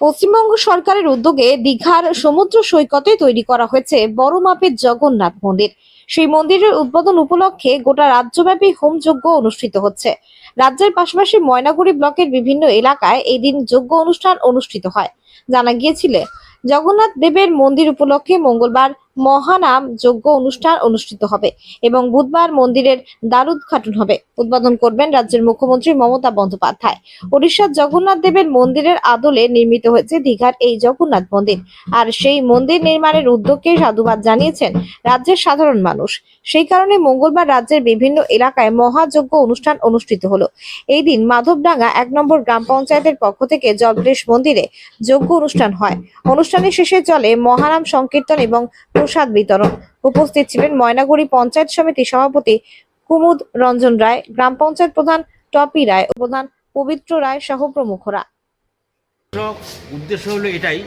পশ্চিমবঙ্গ সরকারের উদ্যোগে দীঘার সমুদ্র সৈকতে তৈরি করা হয়েছে বড় মাপের জগন্নাথ মন্দির। সেই মন্দিরের উদ্বোধন উপলক্ষে গোটা রাজ্যব্যাপী হোম যজ্ঞ অনুষ্ঠিত হচ্ছে। রাজ্যের পাশাপাশি ময়নাগুড়ি ব্লকের বিভিন্ন এলাকায় এই দিন যজ্ঞ অনুষ্ঠান অনুষ্ঠিত হয়। জানা গিয়েছিল, জগন্নাথ দেবের মন্দির উপলক্ষে মঙ্গলবার মহানাম যজ্ঞ অনুষ্ঠান অনুষ্ঠিত হবে এবং বুধবার মন্দিরের দ্বারোদ্ঘাটন হবে। উদ্বোধন করবেন রাজ্যের মুখ্যমন্ত্রী মমতা বন্দ্যোপাধ্যায়। ওড়িশার জগন্নাথ দেবের মন্দিরের আদলে নির্মিত হয়েছে দীঘার এই জগন্নাথ মন্দির। আর সেই মন্দির নির্মাণের উদ্যোগকে সাধুবাদ জানিয়েছেন রাজ্যের সাধারণ মানুষ। সেই কারণে মঙ্গলবার রাজ্যের বিভিন্ন এলাকায় মহাযজ্ঞ অনুষ্ঠান অনুষ্ঠিত হলো। এই দিন মাধবডাঙ্গা এক নম্বর গ্রাম পঞ্চায়েতের পক্ষ থেকে জলপ্রেশ মন্দিরে যজ্ঞ অনুষ্ঠান হয়। অনুষ্ঠানের শেষে চলে মহানাম সংকীর্তন এবং প্রসাদ বিতরণ। উপস্থিত ছিলেন ময়নাগুড়ি পঞ্চায়েত সমিতি সভাপতি কুমুদ রঞ্জন রায়, গ্রাম পঞ্চায়েত প্রধান টপি রায়, প্রধান পবিত্র রায় সহ প্রমুখরা। উদ্দেশ্য হলো এটাই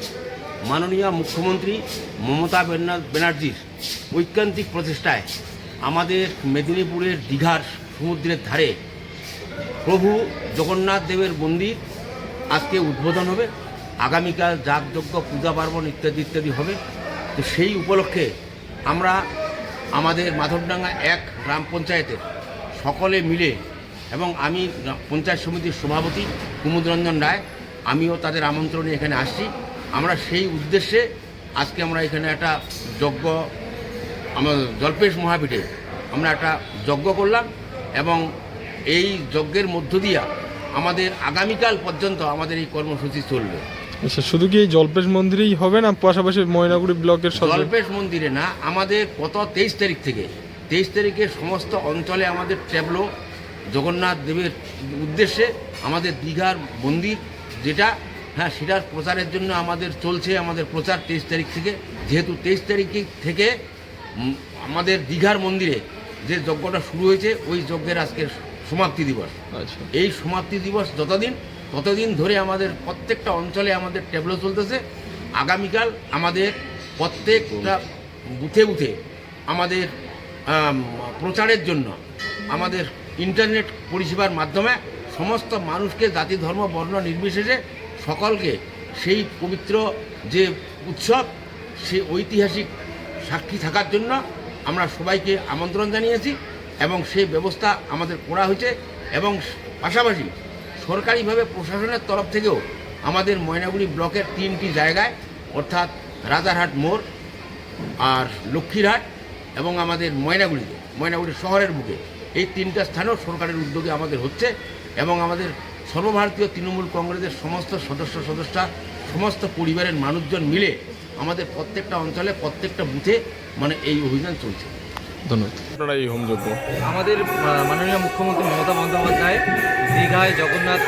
মাননীয় মুখ্যমন্ত্রী মমতা ব্যানার্জির ঐকান্তিক প্রচেষ্টায় আমাদের মেদিনীপুরের দীঘার সমুদ্রের ধারে প্রভু জগন্নাথ দেবের মন্দির আজকে উদ্বোধন হবে। আগামীকাল যাগযজ্ঞ, পূজা পার্বণ ইত্যাদি ইত্যাদি হবে। তো সেই উপলক্ষে আমরা আমাদের মাধবডাঙ্গা এক গ্রাম পঞ্চায়েতের সকলে মিলে এবং আমি পঞ্চায়েত সমিতির সভাপতি কুমুদরঞ্জন রায়, আমিও তাদের আমন্ত্রণে এখানে আসছি। আমরা সেই উদ্দেশ্যে আজকে আমরা এখানে একটা যজ্ঞ আমার জল্পেশ মহাপীঠে আমরা একটা যজ্ঞ করলাম এবং এই যজ্ঞের মধ্য দিয়া আমাদের আগামীকাল পর্যন্ত আমাদের এই কর্মসূচি চলবে। আচ্ছা শুধু কি এই জলপেশ মন্দিরেই হবে না পাশাপাশি ময়নাগুড়ি ব্লকের জল্পেশ মন্দিরে না আমাদের গত তেইশ তারিখ থেকে তেইশ তারিখে সমস্ত অঞ্চলে আমাদের ট্যাবলো জগন্নাথ দেবের উদ্দেশ্যে আমাদের দীঘার মন্দির যেটা হ্যাঁ সেটার প্রচারের জন্য আমাদের চলছে আমাদের প্রচার তেইশ তারিখ থেকে। যেহেতু তেইশ তারিখ থেকে আমাদের দীঘার মন্দিরে যে যজ্ঞটা শুরু হয়েছে ওই যজ্ঞের আজকের সমাপ্তি দিবস। আচ্ছা। এই সমাপ্তি দিবস যতদিন ততদিন ধরে আমাদের প্রত্যেকটা অঞ্চলে আমাদের ট্যাবলো চলতেছে। আগামীকাল আমাদের প্রত্যেকটা বুথে বুথে আমাদের প্রচারের জন্য আমাদের ইন্টারনেট পরিষেবার মাধ্যমে সমস্ত মানুষকে জাতি ধর্ম বর্ণ নির্বিশেষে সকলকে সেই পবিত্র যে উৎসব সে ঐতিহাসিক সাক্ষী থাকার জন্য আমরা সবাইকে আমন্ত্রণ জানিয়েছি এবং সেই ব্যবস্থা আমাদের করা হয়েছে এবং পাশাপাশি সরকারিভাবে প্রশাসনের তরফ থেকেও আমাদের ময়নাগুড়ি ব্লকের তিনটি জায়গায়, অর্থাৎ রাজারহাট মোড় আর লক্ষ্মীরহাট এবং আমাদের ময়নাগুড়িতে, ময়নাগুড়ি শহরের বুকে এই তিনটা স্থানেও সরকারের উদ্যোগে আমাদের হচ্ছে এবং আমাদের সর্বভারতীয় তৃণমূল কংগ্রেসের সমস্ত সদস্য সদস্যা সমস্ত পরিবারের মানুষজন মিলে আমাদের প্রত্যেকটা অঞ্চলে প্রত্যেকটা বুথে মানে এই অভিযান চলছে। ধন্যবাদ। আপনারা এই হোমযজ্ঞ আমাদের মাননীয় মুখ্যমন্ত্রী মমতা বন্দ্যোপাধ্যায় দীঘায় জগন্নাথ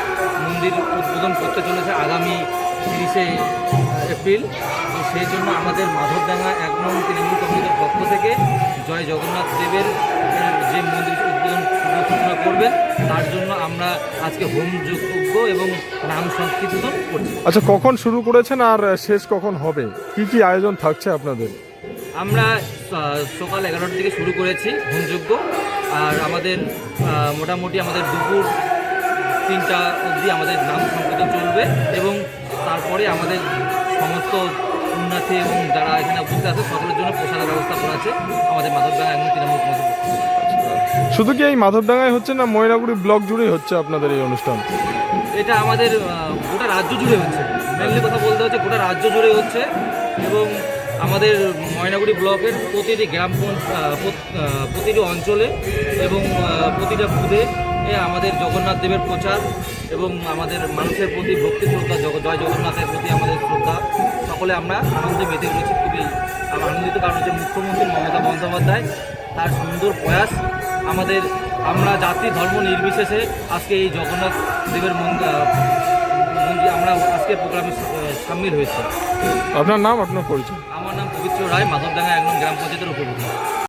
মন্দির উদ্বোধন করতে চলেছে আগামী তিরিশে এপ্রিল। তো সেই জন্য আমাদের মাধবডাঙ্গা এক নং তৃণমূল কংগ্রেসের পক্ষ থেকে জয় জগন্নাথ দেবের যে মন্দির উদ্বোধন সূচনা করবেন তার জন্য আমরা আজকে হোম যজ্ঞ এবং নাম সংকীর্তন করছি। আচ্ছা কখন শুরু করেছেন আর শেষ কখন হবে? কি কি আয়োজন থাকছে আপনাদের? আমরা সকাল এগারোটার থেকে শুরু করেছি হোমযজ্ঞ আর আমাদের মোটামুটি আমাদের দুপুর তিনটা অবধি আমাদের নাম সংকীর্তন চলবে এবং তারপরে আমাদের সমস্ত পুণ্যার্থী এবং যারা এখানে উপস্থিত আছে সকলের জন্য প্রসাদের ব্যবস্থা করা আছে। আমাদের মাধবডাঙ্গা এবং তৃণমূল। শুধু কি এই মাধবডাঙ্গায় হচ্ছে না ময়নাগুড়ি ব্লক জুড়েই হচ্ছে আপনাদের এই অনুষ্ঠান? এটা আমাদের গোটা রাজ্য জুড়ে হচ্ছে। মেনলি কথা বলতে হচ্ছে গোটা রাজ্য জুড়ে হচ্ছে এবং আমাদের ময়নাগুড়ি ব্লকের প্রতিটি গ্রাম প্রতিটি অঞ্চলে এবং প্রতিটা বুধে আমাদের জগন্নাথ দেবের প্রচার এবং আমাদের মানুষের প্রতি ভক্তি শ্রদ্ধা জয় জগন্নাথের প্রতি আমাদের শ্রদ্ধা। সকলে আমরা আনন্দে মেতে রয়েছি খুবই আনন্দিত, কারণ হচ্ছে মুখ্যমন্ত্রী মমতা বন্দ্যোপাধ্যায় তার সুন্দর প্রয়াস আমাদের আমরা জাতি ধর্ম নির্বিশেষে আজকে এই জগন্নাথ দেবের মন্দির আমরা আজকে প্রোগ্রামে সামিল হয়েছি। আপনার নাম আপনার পরিচয়? আমার নাম পবিত্র রায় মাধবডাঙ্গা একদম গ্রাম পঞ্চায়েতের উপর